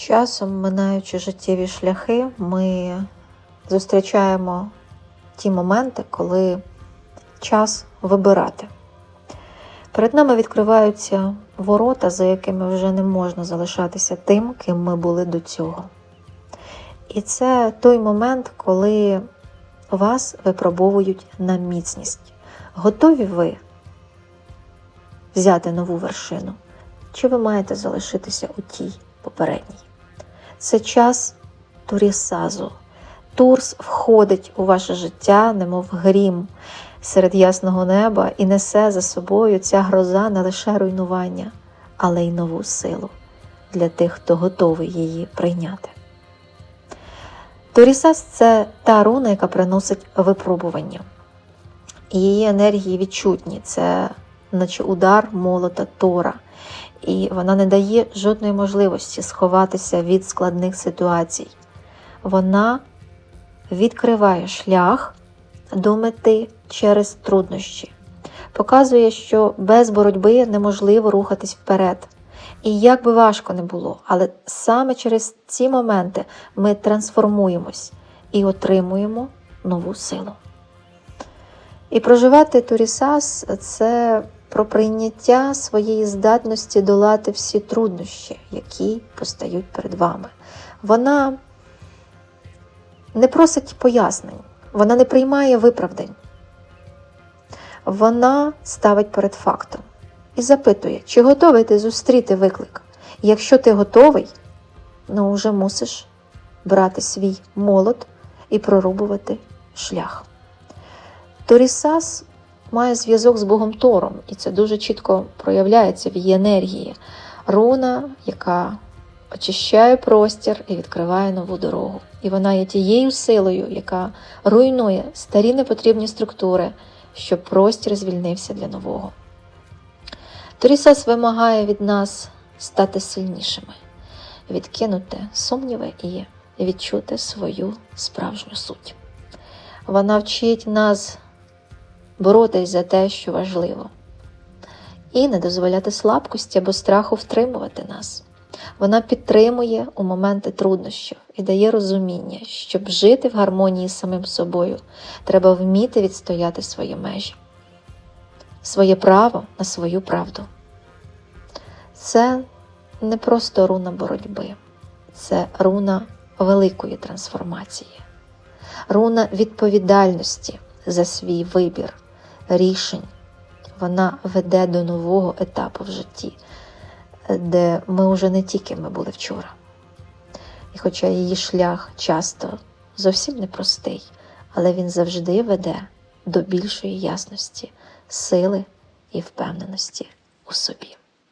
Часом, минаючи життєві шляхи, ми зустрічаємо ті моменти, коли час вибирати. Перед нами відкриваються ворота, за якими вже не можна залишатися тим, ким ми були до цього. І це той момент, коли вас випробовують на міцність. Готові ви взяти нову вершину? Чи ви маєте залишитися у тій попередній? Це час турісазу. Турс входить у ваше життя, немов грім серед ясного неба, і несе за собою ця гроза не лише руйнування, але й нову силу для тих, хто готовий її прийняти. Турісас це та руна, яка приносить випробування. Її енергії відчутні, це наче удар молота Тора, і вона не дає жодної можливості сховатися від складних ситуацій. Вона відкриває шлях до мети через труднощі, показує, що без боротьби неможливо рухатись вперед. І як би важко не було, але саме через ці моменти ми трансформуємось і отримуємо нову силу. І проживати Турісас це про прийняття своєї здатності долати всі труднощі, які постають перед вами. Вона не просить пояснень, вона не приймає виправдань. Вона ставить перед фактом і запитує, чи готовий ти зустріти виклик. Якщо ти готовий, ну вже мусиш брати свій молот і прорубувати шлях. Торісас має зв'язок з Богом Тором, і це дуже чітко проявляється в її енергії. Руна, яка очищає простір і відкриває нову дорогу. І вона є тією силою, яка руйнує старі непотрібні структури, щоб простір звільнився для нового. Торісас вимагає від нас стати сильнішими, відкинути сумніви і відчути свою справжню суть. Вона вчить нас боротись за те, що важливо, і не дозволяти слабкості або страху втримувати нас. Вона підтримує у моменти труднощів і дає розуміння, щоб жити в гармонії з самим собою, треба вміти відстояти свої межі, своє право на свою правду. Це не просто руна боротьби, це руна великої трансформації, руна відповідальності за свій вибір, рішень. Вона веде до нового етапу в житті, де ми вже не тільки ми були вчора. І хоча її шлях часто зовсім непростий, але він завжди веде до більшої ясності, сили і впевненості у собі.